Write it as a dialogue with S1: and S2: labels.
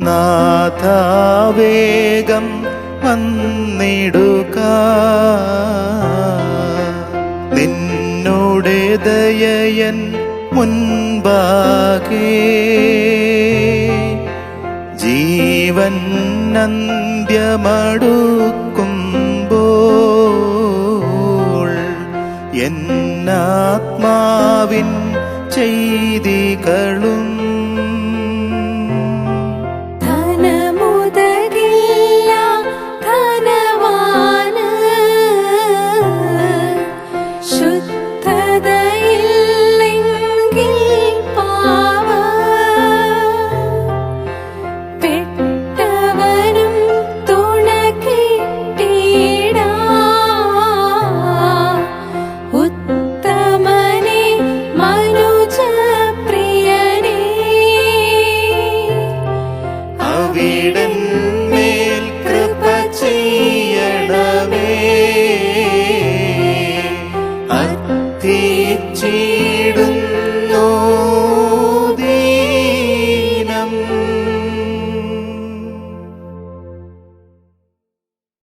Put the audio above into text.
S1: നാഥാവേഗം വന്നിടുക. നിന്നോടെ ദയയൻ മുൻപാകെ. ജീവൻ നന്ദ്യമടുക്കുമ്പോൾ എന്നാത്മാവിൻ ചെയ്തികളും ചീടും